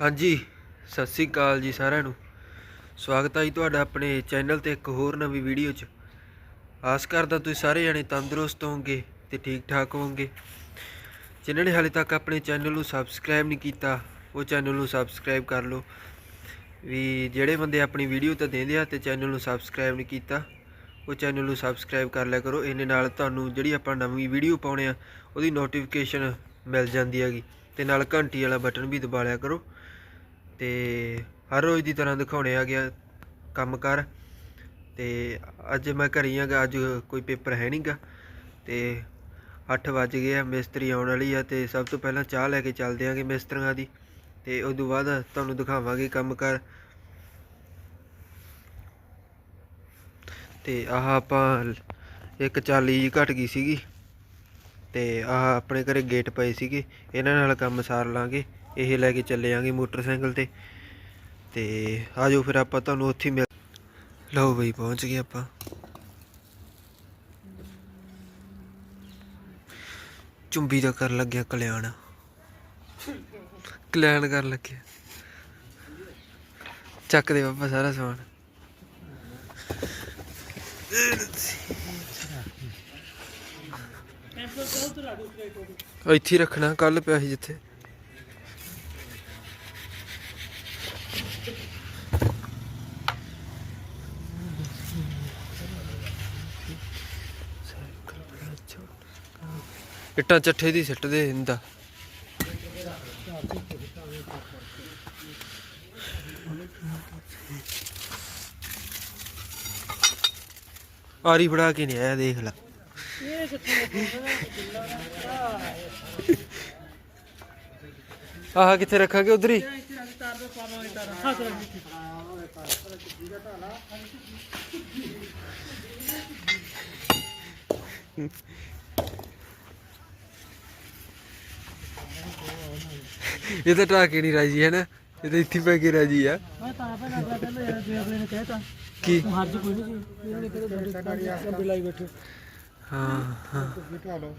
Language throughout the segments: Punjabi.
ਹਾਂਜੀ, ਸਤਿ ਸ੍ਰੀ ਅਕਾਲ ਜੀ ਸਾਰਿਆਂ ਨੂੰ। ਸਵਾਗਤ ਹੈ ਜੀ ਤੁਹਾਡਾ ਆਪਣੇ ਚੈਨਲ ਤੇ ਇੱਕ ਹੋਰ ਨਵੀਂ ਵੀਡੀਓ 'ਚ। ਆਸ ਕਰਦਾ ਤੁਸੀਂ ਸਾਰੇ ਜਣੇ ਤੰਦਰੁਸਤ ਹੋਵੋਗੇ ਤੇ ਠੀਕ ਠਾਕ ਹੋਵੋਗੇ। ਜਿਨ੍ਹਾਂ ਨੇ ਹਾਲੇ ਤੱਕ ਆਪਣੇ ਚੈਨਲ ਨੂੰ ਸਬਸਕ੍ਰਾਈਬ ਨਹੀਂ ਕੀਤਾ, ਉਹ ਚੈਨਲ ਨੂੰ ਸਬਸਕ੍ਰਾਈਬ ਕਰ ਲਓ। ਵੀ ਜਿਹੜੇ ਬੰਦੇ ਆਪਣੀ ਵੀਡੀਓ ਤਾਂ ਦੇਖਦੇ ਆ ਤੇ ਚੈਨਲ ਨੂੰ ਸਬਸਕ੍ਰਾਈਬ ਨਹੀਂ ਕੀਤਾ, ਉਹ ਚੈਨਲ ਨੂੰ ਸਬਸਕ੍ਰਾਈਬ ਕਰ ਲਿਆ ਕਰੋ। ਇਹਨੇ ਨਾਲ ਤੁਹਾਨੂੰ ਜਿਹੜੀ ਆਪਾਂ ਨਵੀਂ ਵੀਡੀਓ ਪਾਉਣੇ ਆ, ਉਹਦੀ ਨੋਟੀਫਿਕੇਸ਼ਨ ਮਿਲ ਜਾਂਦੀ ਹੈਗੀ। ਤੇ ਨਾਲ ਘੰਟੀ ਵਾਲਾ ਬਟਨ ਵੀ ਦਬਾ ਲਿਆ ਕਰੋ। ਤੇ ਹਰ ਰੋਜ਼ ਦੀ ਤਰ੍ਹਾਂ ਦਿਖਾਉਣੇ ਆ ਗਿਆ ਕੰਮ ਕਰ। ਤੇ ਅੱਜ ਮੈਂ ਘਰੀ ਆਗਾ ਅੱਜ ਕੋਈ ਪੇਪਰ ਹੈ ਨਹੀਂਗਾ ਤੇ 8 ਵੱਜ ਗਏ ਆ, ਮਿਸਤਰੀ ਆਉਣ ਵਾਲੀ ਆ ਤੇ ਸਭ ਤੋਂ ਪਹਿਲਾਂ ਚਾਹ ਲੈ ਕੇ ਚੱਲਦੇ ਆਂਗੇ ਮਿਸਤਰੀਆਂ ਦੀ। ਤੇ ਉਸ ਤੋਂ ਬਾਅਦ ਤੁਹਾਨੂੰ ਦਿਖਾਵਾਂਗੇ ਕੰਮ ਕਰ। ਤੇ ਆਹ ਆਪਾਂ ਇੱਕ ਚਾਲੀ ਜਿਹੀ ਘਟ ਗਈ ਸੀਗੀ। ਤੇ ਆਹ ਆਪਣੇ ਘਰੇ ਗੇਟ ਪਏ ਸੀਗੇ, ਇਹਨਾਂ ਨਾਲ ਕੰਮ ਸਾਰ ਲਾਂਗੇ। ਇਹ ਲੈ ਕੇ ਚੱਲੇ ਆਂਗੇ ਮੋਟਰਸਾਈਕਲ ਤੇ। ਤੇ ਆਜੋ ਫਿਰ ਆਪਾਂ ਤੁਹਾਨੂੰ ਉੱਥੇ ਮਿਲ ਲਓ ਬਈ, ਪਹੁੰਚ ਗਏ ਆਪਾਂ। ਚੁੰਬੀ ਦਾ ਕਰਨ ਲੱਗਿਆ ਕਲਿਆਣ। ਕਲਿਆਣ ਕਰਨ ਲੱਗਿਆ। ਚੱਕ ਦੇ ਬਾਬਾ ਸਾਰਾ ਸਮਾਨ। ਇੱਥੇ ਰੱਖਣਾ ਕੱਲ ਪਿਆ ਸੀ ਜਿੱਥੇ। ਇੱਟਾਂ ਚੱਠੇ ਦੀ ਸਿੱਟ ਦੇ ਆਰੀ ਫੜਾ ਕੇ ਨਹੀਂ ਆਇਆ, ਦੇਖ ਲੈ। ਆਹ ਕਿੱਥੇ ਰੱਖਾਂਗੇ ਉਧਰ ਹੀ? ਇਹ ਤਾਂ ਟਾਕੇ ਨਹੀਂ ਰਾਜੀ ਹੈ ਨਾ? ਇਹ ਤਾਂ ਇੱਥੇ ਪੈ ਕੇ ਰਾਜੀ ਆ। ਮੈਂ ਤਾਂ ਆਪੇ ਲੱਗਦਾ ਪਹਿਲਾਂ ਯਾਰ ਜੇ ਅਗਲੇ ਨੇ ਕਹਿਤਾ। ਕੀ? ਤੂੰ ਹਰਜ ਕੋਈ ਨਹੀਂ ਸੀ। ਇਹਨਾਂ ਨੇ ਕਿਹੜੇ ਬੰਦੇ ਕੰਬੀ ਲਾਈ ਬੈਠੇ। ਹਾਂ ਹਾਂ। ਬਿਠਾ ਲਓ।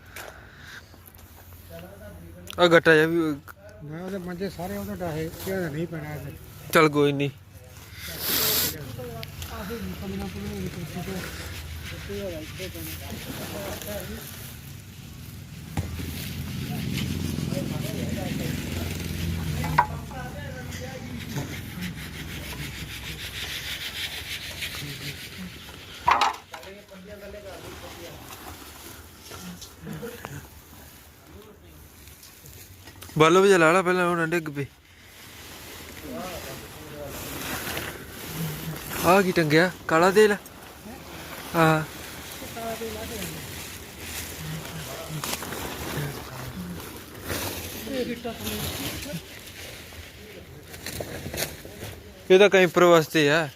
ਆ ਗੱਟਾ ਜਾ ਵੀ ਮੈਂ ਉਹਦੇ ਮੰਜੇ ਸਾਰੇ ਉਹਦੇ ਡਾਹੇ ਕਿਹਾ ਨਹੀਂ ਪੈਣਾ ਇਹਦੇ। ਚੱਲ ਕੋਈ ਨਹੀਂ। ਬਲਬ ਜਲਾ ਲਾ ਪਹਿਲਾਂ ਹੁਣ ਡਿੱਗ ਪਈ। ਆ ਕੀ ਟੰਗਿਆ? ਕਾਲਾ ਤੇਲ? ਆ ਇਹ ਤਾਂ ਕੈਂਪਰ ਵਾਸਤੇ ਆ।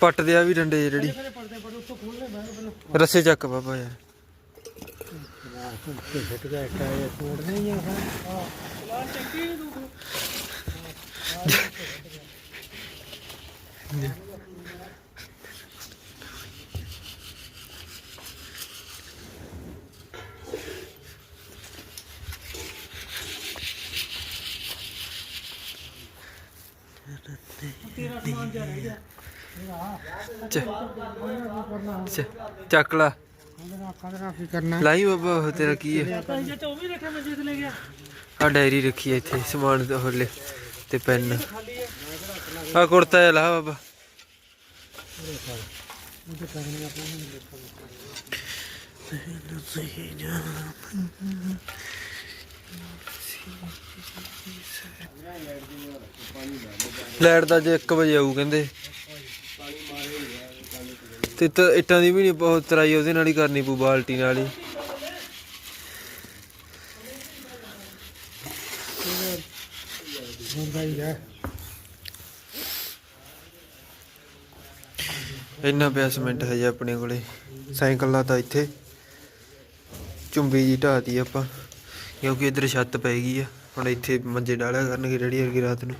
ਪੱਟ ਦੇ ਆ ਵੀ ਡੰਡੇ ਜਿਹੜੀ। ਰੱਸੇ ਚੱਕ ਬਾਬਾ ਯਾਰ। ਫੁੱਟ ਗਿਆ ਇੱਕ ਇਹ ਤੋੜ ਨਹੀਂ ਆ ਹਾਂ ਚਲਾ ਚੱਕੀ ਤੂੰ ਤੇਰਾ ਸਮਾਨ ਜਾ ਰਹਿ ਗਿਆ ਚੱਕ ਲਾ। ਦੇ ਲਾਈ ਬਾਬਾ ਉਹ ਤੇਰਾ ਕੀ ਹੈ ਆ ਡਾਇਰੀ ਰੱਖੀ ਹੈ ਇੱਥੇ ਸਮਾਨ ਤੇ ਹੋਲੇ ਤੇ ਪੈਨ। ਆ ਕੁੜਤਾ ਜਿਹਾ ਲਾ ਬਾਬਾ। ਲਾਈਟ ਦਾ ਜੇ 1 ਵਜੇ ਆਊ ਕਹਿੰਦੇ। ਤੇ ਇੱਟ ਇੱਟਾਂ ਦੀ ਵੀ ਨਹੀਂ ਬਹੁਤ ਤਰਾਈ, ਉਹਦੇ ਨਾਲ ਹੀ ਕਰਨੀ ਪਊ ਬਾਲਟੀ ਨਾਲ ਹੀ। ਹੁੰਦਾ ਹੀ ਹੈ ਇੰਨਾ ਪਿਆ ਸੀਮੈਂਟ ਹੈ ਜੀ ਆਪਣੇ ਕੋਲੇ। ਸਾਈਕਲ ਲਾਤਾ ਇੱਥੇ। ਚੁੰਬੀ ਜੀ ਢਾਤੀ ਆਪਾਂ, ਕਿਉਂਕਿ ਇੱਧਰ ਛੱਤ ਪੈ ਗਈ ਆ। ਹੁਣ ਇੱਥੇ ਮੰਜੇ ਡਾਲਿਆ ਕਰਨਗੇ ਰੇੜੀ ਵਰਗੀ ਰਾਤ ਨੂੰ।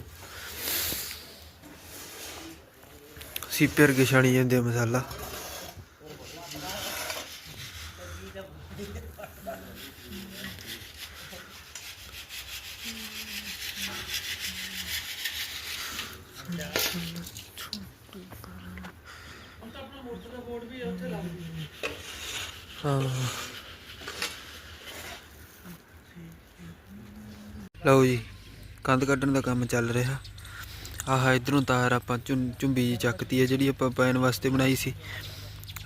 ਸੀਪੇ ਵਰਗੇ ਛਾਣੀ ਜਾਂਦੇ ਆ ਮਸਾਲਾ। ਲਓ ਜੀ, ਕੰਧ ਕੱਢਣ ਦਾ ਕੰਮ ਚੱਲ ਰਿਹਾ। ਆਹ ਇਧਰੋਂ ਤਾਰ ਆਪਾਂ ਝੁੰ- ਝੁੰਬੀ ਜਿਹੀ ਚੱਕਤੀ ਹੈ, ਜਿਹੜੀ ਆਪਾਂ ਪੈਣ ਵਾਸਤੇ ਬਣਾਈ ਸੀ।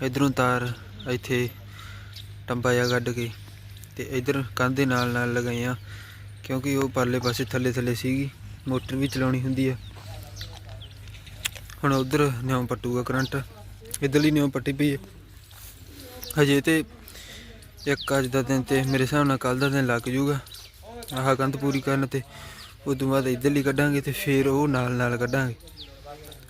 ਇਧਰੋਂ ਤਾਰ ਇੱਥੇ ਟੰਬਾ ਜਿਹਾ ਕੱਢ ਕੇ ਤੇ ਇਧਰ ਕੰਧ ਦੇ ਨਾਲ ਨਾਲ ਲਗਾਈਆਂ, ਕਿਉਂਕਿ ਉਹ ਪਰਲੇ ਪਾਸੇ ਥੱਲੇ ਥੱਲੇ ਸੀਗੀ, ਮੋਟਰ ਵੀ ਚਲਾਉਣੀ ਹੁੰਦੀ ਆ। ਹੁਣ ਉਧਰ ਨਿਉਂ ਪੱਟੂਗਾ ਕਰੰਟ। ਇਧਰਲੀ ਨਿਉਂ ਪੱਟੀ ਪਈ ਹੈ ਹਜੇ ਤੇ ਇੱਕ ਅੱਜ ਦਾ ਦਿਨ ਤੇ ਮੇਰੇ ਹਿਸਾਬ ਨਾਲ ਕੱਲ ਦਾ ਦਿਨ ਲੱਗ ਜੂਗਾ। ਆਹ ਕੰਧ ਪੂਰੀ ਕਰਨ ਤੇ ਉਸ ਤੋਂ ਬਾਅਦ ਇੱਧਰਲੀ ਕੱਢਾਂਗੇ ਤੇ ਫਿਰ ਉਹ ਨਾਲ ਨਾਲ ਕੱਢਾਂਗੇ।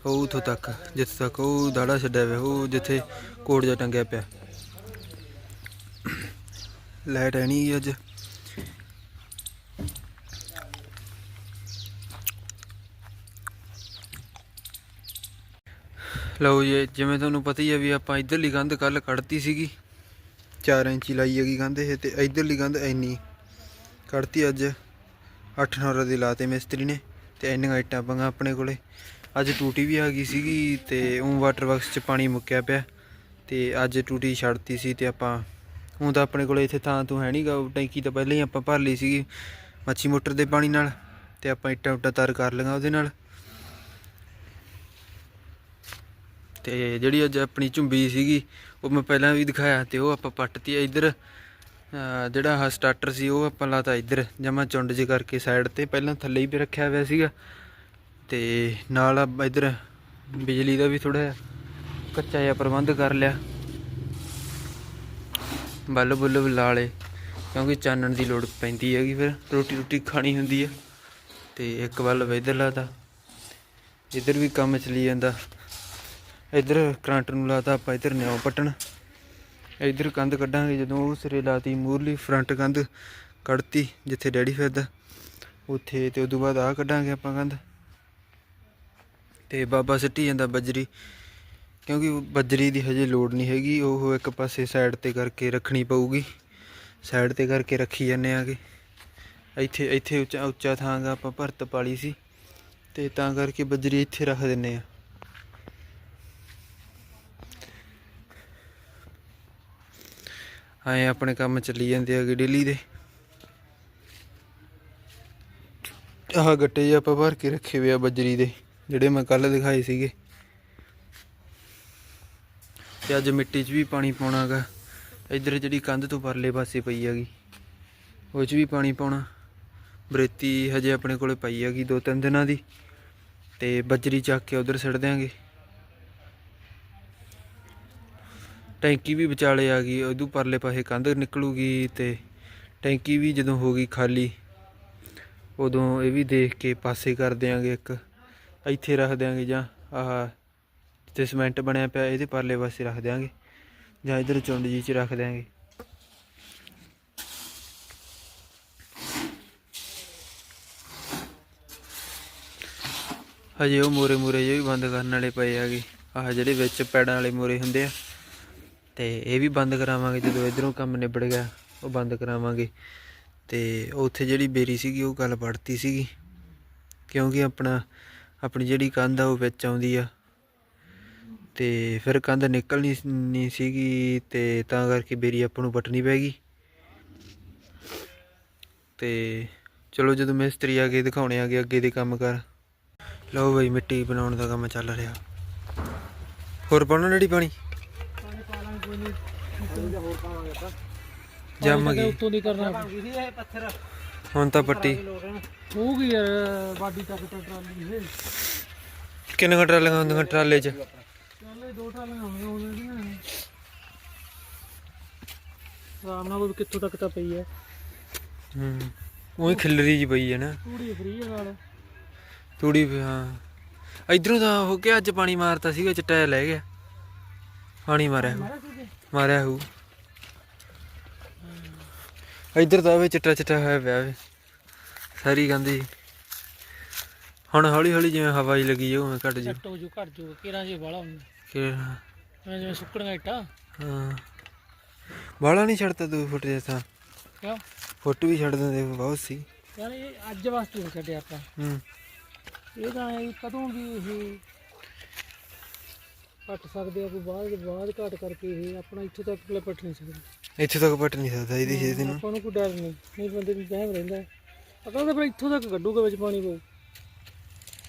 ਉਹ ਉਥੋਂ ਤੱਕ, ਜਿੱਥੇ ਤੱਕ ਉਹ ਦਾੜਾ ਛੱਡਿਆ ਹੋਇਆ ਉਹ ਜਿੱਥੇ ਕੋੜ ਜਾ ਟੰਗਿਆ ਪਿਆ। ਲਾਈਟ ਹੈ ਨਹੀਂ ਅੱਜ। ਲਓ ਜੀ, ਜਿਵੇਂ ਤੁਹਾਨੂੰ ਪਤਾ ਹੀ ਆ ਵੀ ਆਪਾਂ ਇੱਧਰਲੀ ਕੰਧ ਕੱਲ ਕੱਢਤੀ ਸੀਗੀ। 4 ਇੰਚੀ ਲਾਈ ਹੈਗੀ ਕੰਧ ਇਹ ਤੇ ਇੱਧਰਲੀ ਕੰਧ ਇੰਨੀ। ਕੱਢਤੀ ਅੱਜ 8 9 ਦੇ ਲਾਤੇ ਮਿਸਤਰੀ ਨੇ ਤੇ ਇੰਨੀਆਂ ਇੱਟਾਂ ਪੰਗਾ ਆਪਣੇ ਕੋਲੇ। ਅੱਜ ਟੂਟੀ ਵੀ ਆ ਗਈ ਸੀਗੀ ਤੇ ਉਹ ਵਾਟਰ ਬਾਕਸ 'ਚ ਪਾਣੀ ਮੁੱਕਿਆ ਪਿਆ ਤੇ ਅੱਜ ਟੂਟੀ ਛੱਡਤੀ ਸੀ ਤੇ ਆਪਾਂ ਹੁਣ ਤਾਂ ਆਪਣੇ ਕੋਲੇ ਇੱਥੇ ਥਾਂ ਤੋਂ ਹੈ ਨਹੀਂਗਾ ਟੈਂਕੀ ਤਾਂ ਪਹਿਲਾਂ ਹੀ ਆਪਾਂ ਭਰ ਲਈ ਸੀਗੀ ਮੱਛੀ ਮੋਟਰ ਦੇ ਪਾਣੀ ਨਾਲ ਤੇ ਆਪਾਂ ਇੱਟਾਂ ਉੱਟਾਂ ਤਾਰ ਕਰ ਲਈਆਂ ਉਹਦੇ ਨਾਲ। ਤੇ ਜਿਹੜੀ ਅੱਜ ਆਪਣੀ ਝੁੰਬੀ ਸੀਗੀ, ਉਹ ਮੈਂ ਪਹਿਲਾਂ ਵੀ ਦਿਖਾਇਆ ਤੇ ਉਹ ਆਪਾਂ ਪੱਟਤੀ ਇੱਧਰ। ਜਿਹੜਾ ਆਹ ਸਟਾਰਟਰ ਸੀ, ਉਹ ਆਪਾਂ ਲਾਤਾ ਇੱਧਰ, ਜਮਾ ਚੁੰਡ ਜੇ ਕਰਕੇ ਸਾਈਡ ਤੇ, ਪਹਿਲਾਂ ਥੱਲੇ ਹੀ ਵੀ ਰੱਖਿਆ ਹੋਇਆ ਸੀਗਾ। ਤੇ ਨਾਲ ਇੱਧਰ ਬਿਜਲੀ ਦਾ ਵੀ ਥੋੜਾ ਕੱਚਾ ਜਿਹਾ ਪ੍ਰਬੰਧ ਕਰ ਲਿਆ। ਬੱਲਬ ਬੁੱਲਬ ਲਾ ਲਏ, ਕਿਉਂਕਿ ਚਾਨਣ ਦੀ ਲੋੜ ਪੈਂਦੀ ਹੈਗੀ ਫਿਰ, ਰੋਟੀ ਰੋਟੀ ਖਾਣੀ ਹੁੰਦੀ ਹੈ ਤੇ ਇੱਕ ਵੱਲ ਇੱਧਰ ਲਾਤਾ। ਇੱਧਰ ਵੀ ਕੰਮ ਚੱਲੀ ਜਾਂਦਾ। ਇੱਧਰ ਕਰੰਟ ਨੂੰ ਲਾਤਾ ਆਪਾਂ, ਇੱਧਰ ਨਿਓ ਪੱਟਣ। ਇੱਧਰ ਕੰਧ ਕੱਢਾਂਗੇ, ਜਦੋਂ ਉਹ ਸਿਰੇ ਲਾਤੀ ਮੂਰਲੀ ਫਰੰਟ ਕੰਧ ਕੱਢਤੀ, ਜਿੱਥੇ ਡੈਡੀ ਫਿਰਦਾ। ਉੱਥੇ ਤੇ ਉਦੋਂ ਬਾਅਦ ਆ ਕੱਢਾਂਗੇ ਆਪਾਂ ਕੰਧ। ਤੇ ਬਾਬਾ ਸਿੱਟੀ ਜਾਂਦਾ ਬਜਰੀ, ਕਿਉਂਕਿ ਬਜਰੀ ਦੀ ਹਜੇ ਲੋੜ ਨਹੀਂ ਹੈਗੀ, ਉਹ ਇੱਕ ਪਾਸੇ ਸਾਈਡ ਤੇ ਕਰਕੇ ਰੱਖਣੀ ਪਊਗੀ। ਸਾਈਡ ਤੇ ਕਰਕੇ ਰੱਖੀ ਜਾਂਦੇ ਆਗੇ। ਇੱਥੇ ਇੱਥੇ ਉੱਚਾ ਉੱਚਾ ਥਾਂ ਦਾ ਆਪਾਂ ਭਰਤ ਪਾਲੀ ਸੀ। ਤੇ ਤਾਂ ਕਰਕੇ ਬਜਰੀ ਇੱਥੇ ਰੱਖ ਦਿੰਨੇ ਆ। ਆਏ ਆਪਣੇ ਕੰਮ ਚੱਲੀ ਜਾਂਦੇ ਆਗੇ ਡੇਲੀ ਦੇ। ਆਹ ਗੱਟੇ ਜਿਹੇ ਆਪਾਂ ਭਰ ਕੇ ਰੱਖੇ ਹੋਏ ਆ ਬਜਰੀ ਦੇ, ਜਿਹੜੇ ਮੈਂ ਕੱਲ ਦਿਖਾਏ ਸੀਗੇ। ਤੇ ਅੱਜ ਮਿੱਟੀ 'ਚ ਵੀ ਪਾਣੀ ਪਾਉਣਾਗਾ ਇੱਧਰ ਜਿਹੜੀ ਕੰਧ ਤੋਂ ਪਰਲੇ ਪਾਸੇ ਪਈ ਹੈਗੀ, ਉਹ 'ਚ ਵੀ ਪਾਣੀ ਪਾਉਣਾ। ਬਰੇਤੀ ਹਜੇ ਆਪਣੇ ਕੋਲੇ ਪਈ ਹੈਗੀ ਦੋ ਤਿੰਨ ਦਿਨਾਂ ਦੀ। ਤੇ ਬਜਰੀ ਚੱਕ ਕੇ ਉਧਰ ਸਿੱਟ ਦਿਆਂਗੇ। ਟੈਂਕੀ ਵੀ ਵਿਚਾਲੇ ਆ ਗਈ ਉਦੋਂ ਪਰਲੇ ਪਾਸੇ ਕੰਧ ਨਿਕਲੂਗੀ ਤੇ ਟੈਂਕੀ ਵੀ ਜਦੋਂ ਹੋ ਗਈ ਖਾਲੀ, ਉਦੋਂ ਇਹ ਵੀ ਦੇਖ ਕੇ ਪਾਸੇ ਕਰ ਦਿਆਂਗੇ ਇੱਕ, ਇੱਥੇ ਰੱਖ ਦਿਆਂਗੇ ਜਾਂ ਆਹ ਜਿੱਥੇ ਸਿਮੈਂਟ ਬਣਿਆ ਪਿਆ, ਇਹਦੇ ਪਰਲੇ ਪਾਸੇ ਰੱਖ ਦਿਆਂਗੇ ਜਾਂ ਇਧਰ ਚੁੰਡ ਜੀ ਚ ਰੱਖ ਦਿਆਂਗੇ। ਹਜੇ ਉਹ ਮੋਰੇ ਮੋਰੇ ਜੇ ਵੀ ਬੰਦ ਕਰਨ ਵਾਲੇ ਪਏ ਆਗੇ ਆਹ ਜਿਹੜੇ ਵਿੱਚ ਪੈੜਾਂ ਵਾਲੇ ਮੋਰੇ ਹੁੰਦੇ ਆ ਤੇ ਇਹ ਵੀ ਬੰਦ ਕਰਾਵਾਂਗੇ, ਜਦੋਂ ਇਧਰੋਂ ਕੰਮ ਨਿਬੜ ਗਿਆ, ਉਹ ਬੰਦ ਕਰਾਵਾਂਗੇ। ਤੇ ਉੱਥੇ ਜਿਹੜੀ ਬੇਰੀ ਸੀਗੀ, ਉਹ ਗੱਲ ਪੜਤੀ ਸੀਗੀ। ਕਿਉਂਕਿ ਆਪਣਾ, ਆਪਣੀ ਜਿਹੜੀ ਕੰਧ ਆ, ਉਹ ਵਿੱਚ ਆਉਂਦੀ ਆ। ਤੇ ਫਿਰ ਕੰਧ ਨਿਕਲਣੀ ਨਹੀਂ ਸੀਗੀ, ਤੇ ਤਾਂ ਕਰਕੇ ਬੇਰੀ ਆਪਾਂ ਨੂੰ ਪਟਣੀ ਪੈ ਗਈ। ਤੇ ਚਲੋ, ਜਦੋਂ ਮਿਸਤਰੀ ਆ ਕੇ ਦਿਖਾਉਣੇ ਆ ਗਏ ਅੱਗੇ ਦੇ ਕੰਮ ਕਰ। ਲਓ ਬਈ, ਮਿੱਟੀ ਬਣਾਉਣ ਦਾ ਕੰਮ ਚੱਲ ਰਿਹਾ। ਹੋਰ ਪਾਉਣਾ ਡੈਡੀ ਪਾਣੀ ਪਾ ਲਾਂਗੇ ਕੋਈ ਨਹੀਂ ਹੋਰ ਪਾਵਾਂਗੇ ਆਪਾਂ ਜੰਮ ਗਈ। ਉੱਤੋਂ ਦੀ ਕਰਨਾ। ਇਹ ਪੱਥਰ ਹੁਣ ਤਾਂ ਪੱਟੀ। ਹੋਊਗੀ ਯਾਰ ਬਾਡੀ ਤੱਕ ਤਾਂ ਟਰਾਲੀ ਇਹ ਕਿੰਨੇ ਘੰਟੇ ਲਗਾਉਂਦੀਆਂ ਟਰਾਲੇ 'ਚ? ਚੱਲੇ ਦੋ ਟਰਾਲੀਆਂ ਹੋਣਗੀਆਂ ਉਹਦੀਆਂ ਆਰਾਮ ਨਾਲ ਉਹ ਕਿੱਥੋਂ ਤੱਕ ਤਾਂ ਪਈ ਹੈ। ਹੂੰ ਉਹੀ ਖਿਲਰੀ ਜੀ ਪਈ ਹੈ ਨਾ। ਪੂਰੀ ਫਰੀ ਹੈ ਨਾਲ। ਤੂੜੀ ਹਾਂ। ਇਧਰੋਂ ਤਾਂ ਹੋ ਕੇ ਅੱਜ ਪਾਣੀ ਮਾਰਤਾ ਸੀਗਾ ਚਟਾਇਆ ਲੈ ਗਿਆ। ਪਾਣੀ ਮਾਰਿਆ। ਮਾਰਿਆ ਹੂ ਇੱਧਰ ਤਾਂ ਵੀ ਚਿੱਟਾ ਚਿੱਟਾ ਹੋਇਆ ਪਿਆ ਵੇ। ਸਾਰੀ ਗੰਦੀ ਹੁਣ ਹੌਲੀ ਹੌਲੀ ਜਿਵੇਂ ਹਵਾ ਹੀ ਲੱਗੀ ਜਾਊ ਘਟ ਜਾਊ। ਚੱਟ ਹੋ ਜੂ ਘਟ ਜੂ ਕਿਰਾਂ ਜੇ ਵਾਲਾ ਹੁੰਦਾ। ਕਿ ਐਵੇਂ ਜਿਵੇਂ ਸੁੱਕਣੀਆਂ ਇੱਟਾਂ। ਹਾਂ। ਬਾਲਾ ਨਹੀਂ ਛੱਡਦਾ ਤੂੰ ਫੁੱਟ ਜੇ ਤਾਂ। ਕਿਉਂ? ਫੁੱਟ ਵੀ ਛੱਡ ਦਿੰਦੇ ਬਹੁਤ ਸੀ। ਯਾਰ ਇਹ ਅੱਜ ਵਾਸਤੇ ਛੱਡਿਆ ਆਪਾਂ। ਹੂੰ। ਇਹ ਤਾਂ ਇਹ ਕਦੋਂ ਵੀ ਇਹ ਪੱਟ ਸਕਦੇ ਆ ਕੋਈ ਬਾਅਦ ਬਾਅਦ ਘਟ ਕਰਕੇ ਇਹ ਆਪਣਾ ਇੱਥੋਂ ਤੱਕ ਕੋਲੇ ਪੱਟ ਨਹੀਂ ਸਕਦੇ। ਇੱਥੇ ਤੱਕ ਪੱਟ ਨਹੀਂ ਸਕਦਾ ਇਹਦੀ ਛੇਤੀ ਨੂੰ। ਆਪਾਂ ਨੂੰ ਕੋਈ ਡਰ ਨਹੀਂ ਨਹੀਂ ਬੰਦੇ ਨੂੰ ਵਹਿਮ ਰਹਿੰਦਾ। ਅਕਲ ਤਾਂ ਫਿਰ ਇੱਥੋਂ ਤੱਕ ਕੱਢੂਗਾ ਵਿੱਚ ਪਾਣੀ ਪਊ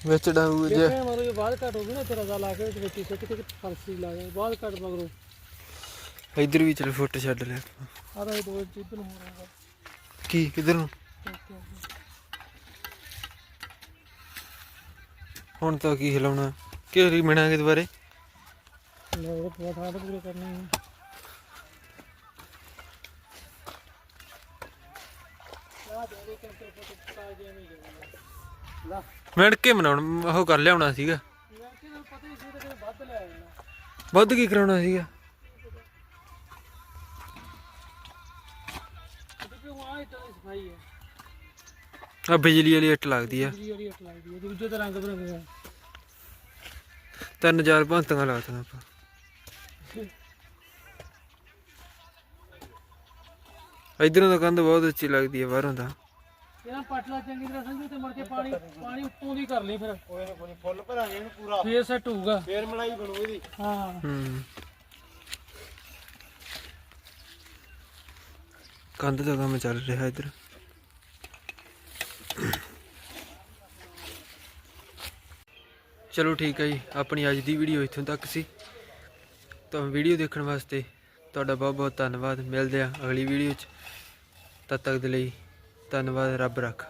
ਵਿੱਚ ਡਾਊ ਜੇ। ਮਾਰੋ ਜੇ ਬਾਅਦ ਘਟ ਹੋ ਗਈ ਨਾ ਤੇਰਾ ਦਾ ਲਾ ਕੇ ਵਿੱਚ ਮਿੱਟੀ ਸੁੱਟ ਕੇ ਫਰਸੀ ਲਾ ਗਿਆ ਬਾਅਦ ਘਟ ਮਗਰੋਂ। ਇੱਧਰ ਵੀ ਚਲ ਫੁੱਟ ਛੱਡ ਲਿਆ। ਆ ਇਹ ਦੋ ਚੀਜ਼ ਨੂੰ ਹੋ ਰਿਹਾ ਕੀ ਕਿੱਧਰ ਨੂੰ? ਹੁਣ ਤਾਂ ਕੀ ਹਿਲਾਉਣਾ? ਕਿਹੜੀ ਮਿਣਾਂਗੇ ਦੁਬਾਰੇ? ਲੋਕ ਬਹੁਤ ਹਾਰਡ ਪੂਰੇ ਕਰਨੇ ਨੇ। ਲਾ ਮਿਣ ਉਹ ਕਰ ਲਿਆਉਣਾ ਸੀਗਾ। ਵੱਧ ਕੀ ਕਰਾਉਣਾ ਸੀਗਾ? ਆ ਬਿਜਲੀ ਵਾਲੀ ਇੱਟ ਲੱਗਦੀ ਆ। ਜਿਹੜੀ ਜਿਹੜੀ ਇੱਟ ਲੱਗਦੀ ਹੈ ਦੂਜੇ ਤਾਂ ਰੰਗ ਬਰੰਗੇ ਆ 3000 ਭਾਂਤਾਂ ਲਾਤਾਂ ਆਪਾਂ। ਇਧਰੋਂ ਤਾਂ ਕੰਧ ਬਹੁਤ ਉੱਚੀ ਲੱਗਦੀ ਆ ਬਾਹਰੋਂ ਤਾਂ। ਇਹਨਾਂ ਪਟਲਾ ਚੰਗੀ ਤਰ੍ਹਾਂ ਸੰਜੂ ਤੇ ਮੁੜ ਕੇ ਪਾਣੀ ਪਾਣੀ ਉੱਤੋਂ ਦੀ ਕਰ ਲਈ ਫਿਰ। ਕੋਈ ਨਾ ਕੋਈ ਫੁੱਲ ਭਰਾਂਗੇ ਇਹਨੂੰ ਪੂਰਾ। ਫੇਰ ਸੈੱਟ ਹੋਊਗਾ। ਫੇਰ ਮਲਾਈ ਬਣੂ ਇਹਦੀ। ਹਾਂ। ਹੂੰ। ਕੰਧ ਦਾ ਕੰਮ ਚੱਲ ਰਿਹਾ ਇੱਧਰ। ਚਲੋ ਠੀਕ ਹੈ ਜੀ ਆਪਣੀ ਅੱਜ ਦੀ ਵੀਡੀਓ ਇੱਥੋਂ ਤੱਕ ਸੀ। ਤਾਂ ਵੀਡੀਓ ਦੇਖਣ ਵਾਸਤੇ ਤੁਹਾਡਾ ਬਹੁਤ ਬਹੁਤ ਧੰਨਵਾਦ। ਮਿਲਦੇ ਆ ਅਗਲੀ ਵੀਡੀਓ 'ਚ। ਤਦ ਤੱਕ ਦੇ ਲਈ ਧੰਨਵਾਦ ਰੱਬ ਰੱਖ।